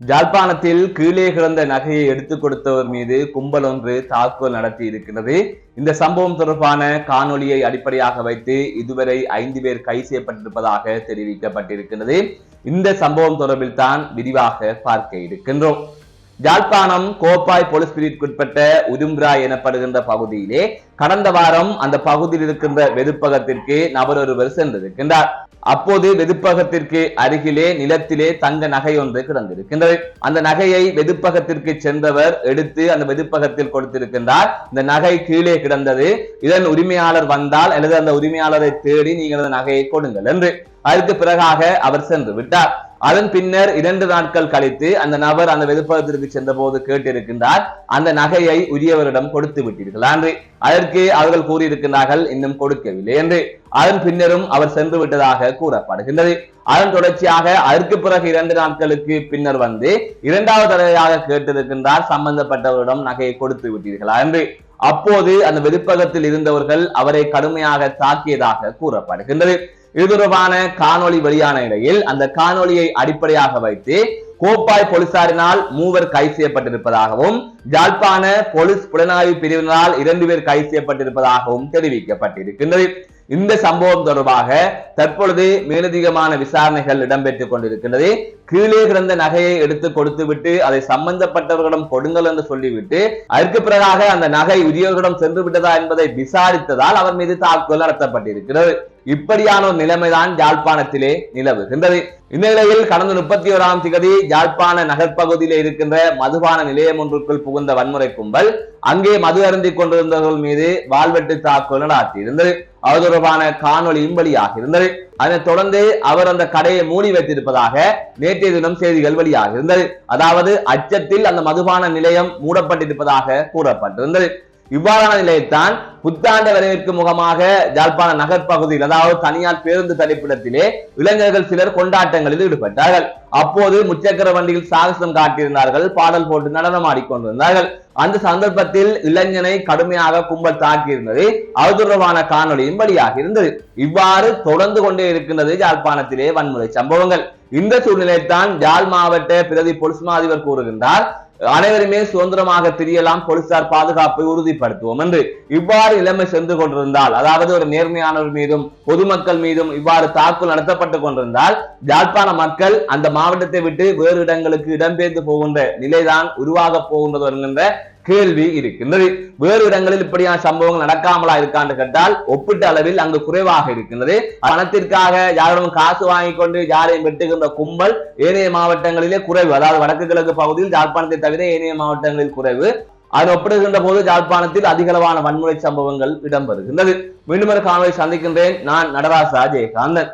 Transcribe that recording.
ஜாழ்ப்பாணத்தில் கீழே கிடந்த நகையை எடுத்துக் கொடுத்தவர் மீது கும்பல் ஒன்று தாக்குதல் நடத்தி இருக்கிறது இந்த சம்பவம் தொடர்பான காணொலியை அடிப்படையாக வைத்து இதுவரை ஐந்து பேர் கை செய்யப்பட்டிருப்பதாக தெரிவிக்கப்பட்டிருக்கிறது. இந்த சம்பவம் தொடர்பில் தான் விரிவாக பார்க்க இருக்கின்றோம். ஜாழ்ப்பாணம் கோப்பாய் போலீஸ் பிரிவுக்குட்பட்ட உதும்ரா எனப்படுகின்ற பகுதியிலே கடந்த வாரம் அந்த பகுதியில் இருக்கின்ற வெதுப்பகத்திற்கு நபர் ஒருவர் சென்றிருக்கின்றார். அப்போது வெதுப்பகத்திற்கு அருகிலே நிலத்திலே தங்க நகை ஒன்று கிடந்திருக்கின்றது. அந்த நகையை வெதுப்பகத்திற்கு சென்றவர் எடுத்து அந்த வெதுப்பகத்தில் கொடுத்திருக்கின்றார். இந்த நகை கீழே கிடந்தது. இதன் உரிமையாளர் வந்தால் அல்லது அந்த உரிமையாளரை தேடி நீங்கள் அந்த நகையை கொடுங்கள் என்று. அதற்கு பிறகாக அவர் சென்று விட்டார். அதன் பின்னர் இரண்டு நாட்கள் கழித்து அந்த நபர் அந்த வெதுப்பகத்திற்கு சென்ற போது கேட்டிருக்கின்றார் அந்த நகையை உரியவரிடம் கொடுத்து விட்டீர்களா. என்று அதற்கு அவர்கள் கூறியிருக்கிறார்கள் இன்னும் கொடுக்கவில்லை என்று. அதன் பின்னரும் அவர் சென்று விட்டதாக கூறப்படுகின்றது. அதன் தொடர்ச்சியாக அதற்கு பிறகு இரண்டு நாட்களுக்கு பின்னர் வந்து இரண்டாவது தடவையாக கேட்டிருக்கின்றார் சம்பந்தப்பட்டவரிடம் நகையை கொடுத்து விட்டீர்களா என்று. அப்போது அந்த வெதுப்பகத்தில் இருந்தவர்கள் அவரை கடுமையாக தாக்கியதாக கூறப்படுகின்றது. இது தொடர்பான காணொளி வெளியான நிலையில் அந்த காணொளியை அடிப்படையாக வைத்து கோப்பாய் போலீசாரினால் மூவர் கைது செய்யப்பட்டிருப்பதாகவும் ஜாழ்ப்பாண போலீஸ் புலனாய்வு பிரிவினரால் இரண்டு பேர் கைது செய்யப்பட்டிருப்பதாகவும் தெரிவிக்கப்பட்டிருக்கின்றது. இந்த சம்பவம் தொடர்பாக தற்பொழுது மேலதிகமான விசாரணைகள் இடம்பெற்றுக் கொண்டிருக்கின்றது. கீழே கிடந்த நகையை எடுத்து கொடுத்து விட்டு அதை சம்பந்தப்பட்டவர்களிடம் கொடுங்கள் என்று சொல்லிவிட்டு அதற்கு பிறகாக அந்த நகை உரியவர்களிடம் சென்று விட்டதா என்பதை விசாரித்ததால் அவர் மீது தாக்குதல் நடத்தப்பட்டிருக்கிறது. இப்படியான ஒரு நிலைமைதான் யாழ்ப்பாணத்திலே நிலவுகின்றது. இந்த நிலையில் கடந்த முப்பத்தி ஓராம் திகதி யாழ்ப்பாண நகர்ப்பகுதியிலே இருக்கின்ற மதுபான நிலையம் ஒன்றுக்குள் புகுந்த வன்முறை கும்பல் அங்கே மது அருந்திக் கொண்டிருந்தவர்கள் மீது வாழ்வெட்டு தாக்குதல் நடத்தியிருந்தது. அது தொடர்பான காணொலியும் வெளியாக இருந்தது. அதனைத் தொடர்ந்து அவர் அந்த கடையை மூடி வைத்திருப்பதாக நேற்றைய தினம் செய்திகள் வெளியாக இருந்தது அதாவது அச்சத்தில் அந்த மதுபான நிலையம் மூடப்பட்டிருப்பதாக கூறப்பட்டிருந்தது. இவ்வாறான நிலையத்தான் புத்தாண்டு வரவேற்கு முகமாக ஜாழ்ப்பாண நகர் பகுதியில் அதாவது தனியார் பேருந்து தரிப்பிடத்திலே இளைஞர்கள் சிலர் கொண்டாட்டங்களில் ஈடுபட்டார்கள். அப்போது முச்சக்கர வண்டியில் சாகசம் காட்டியிருந்தார்கள் பாடல் போட்டு நடனம் ஆடிக்கொண்டிருந்தார்கள் அந்த சந்தர்ப்பத்தில் இளைஞனை கடுமையாக கும்பல் தாக்கியிருந்தது அது தொடர்பான காணொலியும் வெளியாக இருந்தது. இவ்வாறு தொடர்ந்து கொண்டே இருக்கின்றது யாழ்ப்பாணத்திலே வன்முறை சம்பவங்கள். இந்த சூழ்நிலைத்தான் யாழ் மாவட்ட பிரதி பொலிஸ் மாதிபர் கூறுகின்றார் அனைவருமே சுதந்திரமாக திரியலாம் போலீசார் பாதுகாப்பை உறுதிப்படுத்துவோம் என்று இவ்வாறு நிலைமை சென்று கொண்டிருந்தால் அதாவது ஒரு நேர்மையானவர் மீதும் பொதுமக்கள் மீதும் இவ்வாறு தாக்குதல் நடத்தப்பட்டு கொண்டிருந்தால் யாழ்ப்பாண மக்கள் அந்த மாவட்டத்தை விட்டு வேறு இடங்களுக்கு இடம்பெயர்ந்து போகின்ற நிலைதான் உருவாக போகின்றது என்கின்ற கேள்வி இருக்கின்றது. வேறு இடங்களில் இப்படியான சம்பவங்கள் நடக்காமலா இருக்கான்னு கேட்டால் ஒப்பிட்ட அளவில் அங்கு குறைவாக இருக்கின்றது. பணத்திற்காக யாரும் காசு வாங்கி கொண்டு யாரையும் வெட்டுகின்ற கும்பல் ஏனைய மாவட்டங்களிலே குறைவு. அதாவது வடக்கு கிழக்கு பகுதியில் யாழ்ப்பாணத்தை தவிர ஏனைய மாவட்டங்களில் குறைவு. அது ஒப்பிடுகின்ற போது யாழ்ப்பாணத்தில் அதிகளவான வன்முறை சம்பவங்கள் இடம்பெறுகின்றது. மீண்டும் ஒரு காணொலி சந்திக்கின்றேன். நான் நடராசா ஜெயகாந்தன்